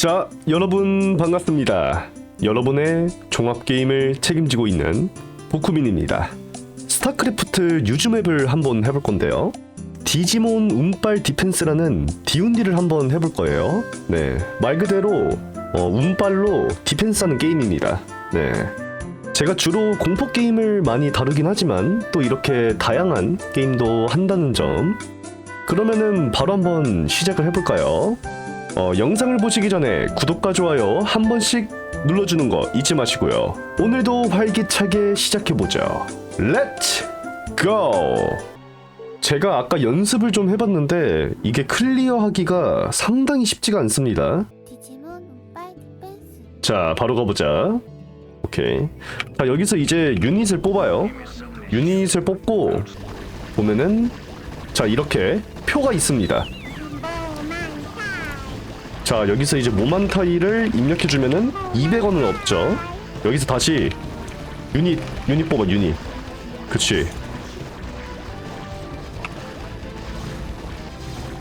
자, 여러분 반갑습니다. 여러분의 종합 게임을 책임지고 있는 보쿠민입니다. 스타크래프트 유즈맵을 한번 해볼 건데요. 디지몬 운빨 디펜스라는 디운디를 한번 해볼 거예요. 네, 말 그대로 어, 운빨로 디펜스하는 게임입니다. 네. 제가 주로 공포 게임을 많이 다루긴 하지만 또 이렇게 다양한 게임도 한다는 점. 그러면은 바로 한번 시작을 해볼까요? 어, 영상을 보시기 전에 구독과 좋아요 한 번씩 눌러주는 거 잊지 마시고요. 오늘도 활기차게 시작해보죠. 렛츠 고! 제가 아까 연습을 좀 해봤는데 이게 클리어하기가 상당히 쉽지가 않습니다. 자, 바로 가보자. 오케이. 자, 여기서 이제 유닛을 뽑아요. 유닛을 뽑고 보면은 자, 이렇게 표가 있습니다. 자, 여기서 이제 모만타이를 입력해 주면은 200원은 없죠. 여기서 다시 유닛 유닛 뽑아 유닛. 그치.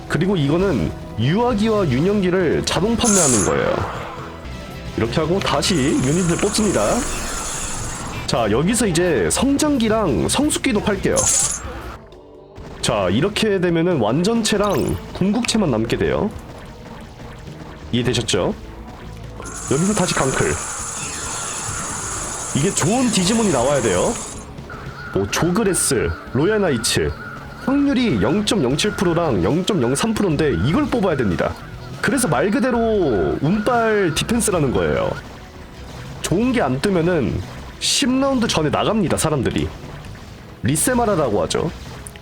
그리고 이거는 유아기와 윤영기를 자동 판매하는 거예요. 이렇게 하고 다시 유닛을 뽑습니다. 자, 여기서 이제 성장기랑 성숙기도 팔게요. 자, 이렇게 되면은 완전체랑 궁극체만 남게 돼요. 이해되셨죠? 여기서 다시 강클. 이게 좋은 디지몬이 나와야 돼요. 뭐 조그레스, 로얄나이츠 확률이 0.07%랑 0.03%인데 이걸 뽑아야 됩니다. 그래서 말 그대로 운빨 디펜스라는 거예요. 좋은 게 안 뜨면은 10라운드 전에 나갑니다, 사람들이. 리세마라라고 하죠.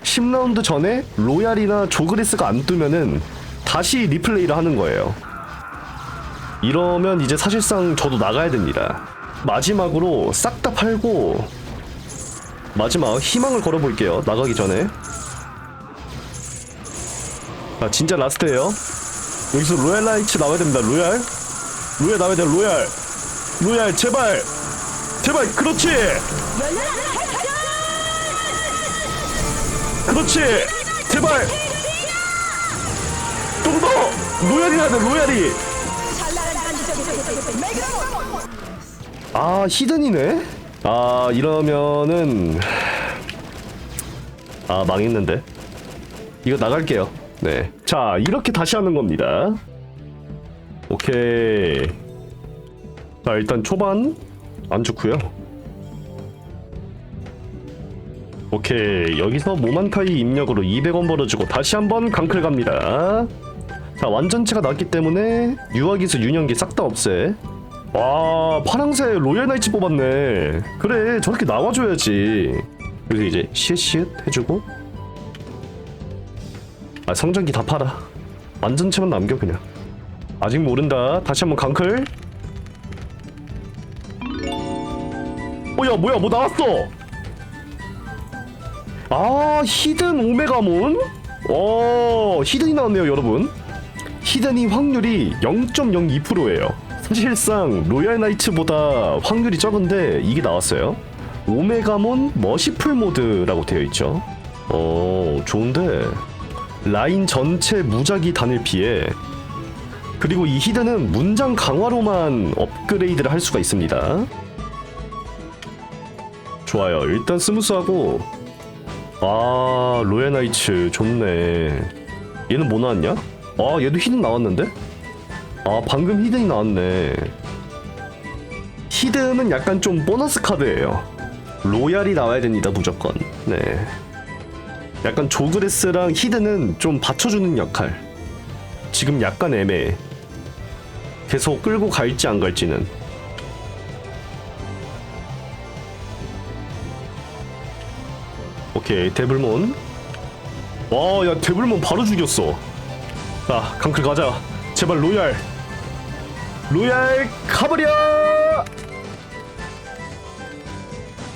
10라운드 전에 로얄이나 조그레스가 안 뜨면은 다시 리플레이를 하는 거예요. 이러면 이제 사실상 저도 나가야 됩니다. 마지막으로 싹 다 팔고 마지막 희망을 걸어볼게요. 나가기 전에. 아 진짜 라스트예요. 여기서 로얄 라이츠 나와야 됩니다. 로얄. 로얄 나와야 돼. 로얄. 로얄 제발. 제발 그렇지. 그렇지. 제발. 좀 더. 로얄이 해야 돼. 로얄이. 아 히든이네. 아 이러면은 아 망했는데. 이거 나갈게요. 네. 자, 이렇게 다시 하는 겁니다. 오케이. 자, 일단 초반 안 좋고요. 오케이. 여기서 모만타이 입력으로 200원 벌어주고 다시 한번 강클 갑니다. 자, 완전체가 났기 때문에 유아기수 윤영기 싹 다 없애. 와, 파랑새 로얄 나이츠 뽑았네. 그래, 저렇게 나와줘야지. 그래서 이제 시읒시읒 해주고. 아 성장기 다 팔아. 완전체만 남겨 그냥. 아직 모른다. 다시 한번 강클. 어야 뭐야 뭐 나왔어? 아 히든 오메가몬? 어 히든이 나왔네요 여러분 히든이 확률이 0.02%예요. 사실상 로얄 나이츠보다 확률이 적은데 이게 나왔어요. 오메가몬 머시풀 모드라고 되어 있죠. 어 좋은데 라인 전체 무작위 단일 피해. 그리고 이 히드는 문장 강화로만 업그레이드를 할 수가 있습니다. 좋아요. 일단 스무스하고. 아 로얄 나이츠 좋네. 얘는 뭐 나왔냐? 아 얘도 히든 나왔는데? 아 방금 히든이 나왔네 히든은 약간 좀 보너스 카드예요 로얄이 나와야 됩니다 무조건 네 약간 조그레스랑 히드는 좀 받쳐주는 역할. 지금 약간 애매해. 계속 끌고 갈지 안 갈지는. 오케이 데블몬. 와, 야 데블몬 바로 죽였어. 자, 강클 가자. 제발 로얄. 로얄 가버려.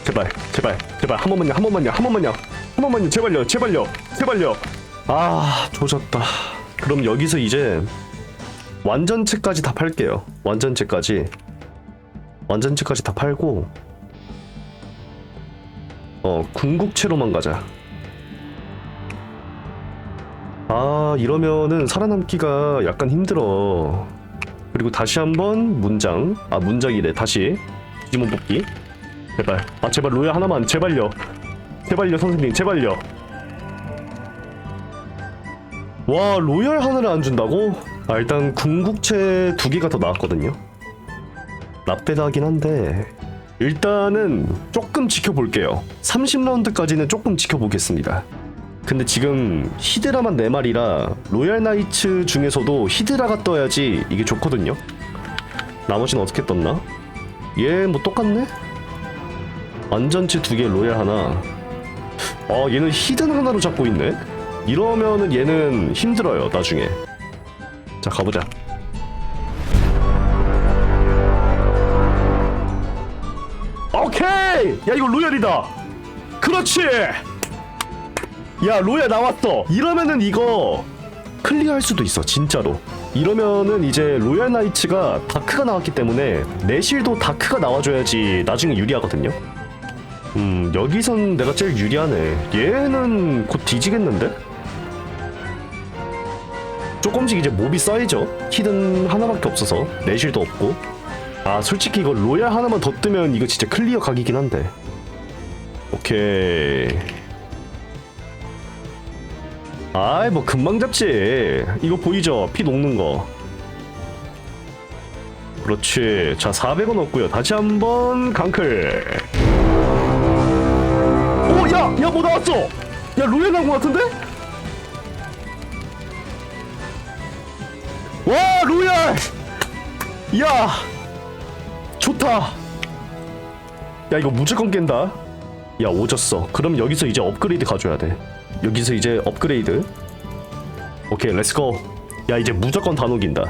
제발, 제발, 제발 한 번만요, 한 번만요, 한 번만요. 한 번만요 제발요 제발요 제발요 아 조졌다 그럼 여기서 이제 완전체까지 다 팔게요 완전체까지 완전체까지 다 팔고 어 궁극체로만 가자 아 이러면은 살아남기가 약간 힘들어. 그리고 다시 한번 문장. 아 문장이래. 다시. 디지몬 뽑기. 제발. 아 제발 로야 하나만. 제발요. 제발요 선생님. 제발요. 와 로얄 하나를 안 준다고? 아 일단 궁극체 두 개가 더 나왔거든요. 나빼다긴 한데. 일단은 조금 지켜볼게요. 30라운드까지는 조금 지켜보겠습니다 근데 지금 히드라만 4마리라 로얄 나이츠 중에서도 히드라가 떠야지 이게 좋거든요. 나머지는 어떻게 떴나? 얘 뭐 똑같네? 완전체 두개 로얄 하나. 어 얘는 히든 하나로 잡고 있네? 이러면은 얘는 힘들어요 나중에. 자 가보자. 오케이! 야 이거 로얄이다. 그렇지 야 로얄 나왔어. 이러면은 이거 클리어할 수도 있어 진짜로. 이러면은 이제 로얄 나이츠가 다크가 나왔기 때문에 내실도 다크가 나와줘야지 나중에 유리하거든요. 음 여기선 내가 제일 유리하네. 얘는 곧 뒤지겠는데? 조금씩 이제 몹이 쌓이죠. 히든 하나밖에 없어서 내실도 없고. 아 솔직히 이거 로얄 하나만 더 뜨면 이거 진짜 클리어 각이긴 한데. 오케이 아이 뭐 금방 잡지 이거 보이죠 피 녹는 거 그렇지 자 400원 얻고요 다시 한번 강클 오, 야, 야, 뭐 나왔어? 야, 로얄 나온 것 같은데? 와, 로얄! 야, 좋다. 야, 이거 무조건 깬다. 야, 오졌어. 그럼 여기서 이제 업그레이드 가져야 돼. 여기서 이제 업그레이드. 오케이, 렛츠고. 야, 이제 무조건 다 녹인다.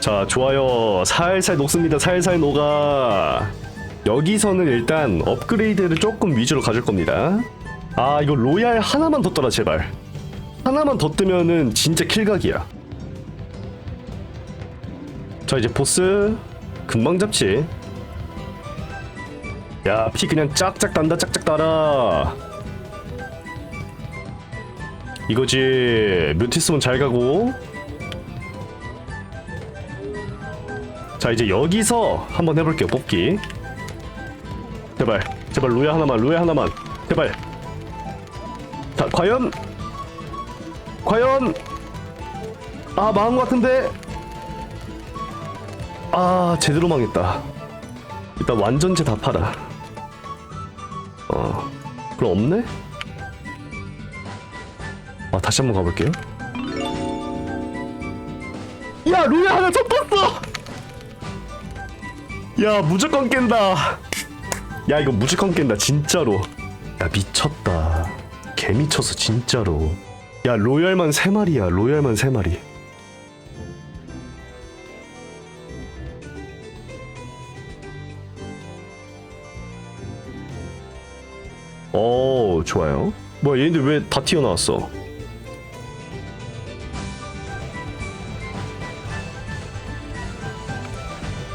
자, 좋아요. 살살 녹습니다. 살살 녹아. 여기서는 일단 업그레이드를 조금 위주로 가줄 겁니다. 아, 이거 로얄 하나만 더 떠라, 제발. 하나만 더 뜨면은 진짜 킬각이야. 자, 이제 보스. 금방 잡지. 야, 피 그냥 짝짝 단다, 짝짝 달아. 이거지. 뮤티스몬 잘 가고. 자 이제 여기서 한번 해볼게요 뽑기. 제발 제발 로야 하나만 로야 하나만. 제발. 자 과연? 과연? 아 망한 것 같은데? 아 제대로 망했다. 일단 완전체 다 팔아 어 그럼 없네? 아 다시 한번 가볼게요. 야 로야 하나 쳤었어! 야 무조건 깬다! 야 이거 무조건 깬다 진짜로. 야 미쳤다. 개 미쳤어 진짜로. 야 로얄만 세 마리야 로얄만 세 마리 어 좋아요. 뭐야 얘네들 왜 다 튀어나왔어?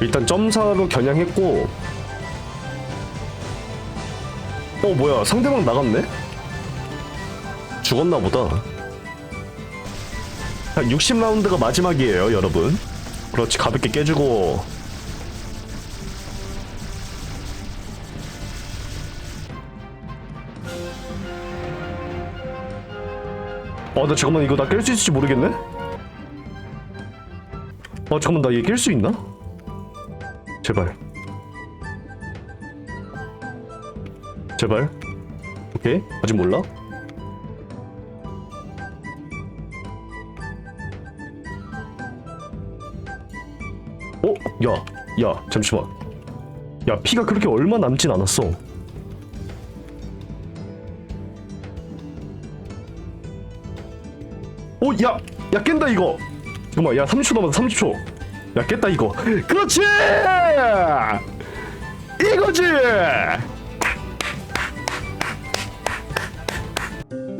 일단 점사로 겨냥했고. 어 뭐야 상대방 나갔네? 죽었나 보다. 한 60라운드가 마지막이에요 여러분. 그렇지 가볍게 깨주고 어나 잠깐만 이거 나 깰 수 있을지 모르겠네 어 잠깐만 나 얘 깰 수 있나? 제발. 제발. 오케이. 아직 몰라. 어? 야, 야, 잠시만. 야, 피가 그렇게 얼마 남진 않았어. 오, 야, 야 깬다 이거. 잠깐만, 야 30초 남았어, 30초. 야 깼다 이거. 그렇지! 이거지!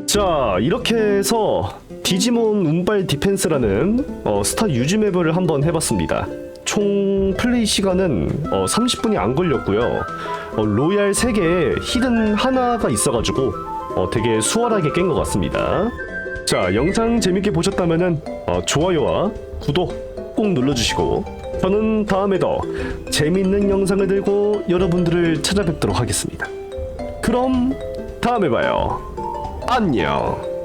자 이렇게 해서 디지몬 운빨 디펜스라는 어, 스타 유즈 맵을 한번 해봤습니다. 총 플레이 시간은 어, 30분이 안 걸렸고요. 어, 로얄 3개에 히든 하나가 있어가지고 어, 되게 수월하게 깬 것 같습니다 자, 영상 재밌게 보셨다면은 어, 좋아요와 구독 꼭 눌러주시고 저는 다음에 더 재밌는 영상을 들고 여러분들을 찾아뵙도록 하겠습니다. 그럼 다음에 봐요. 안녕.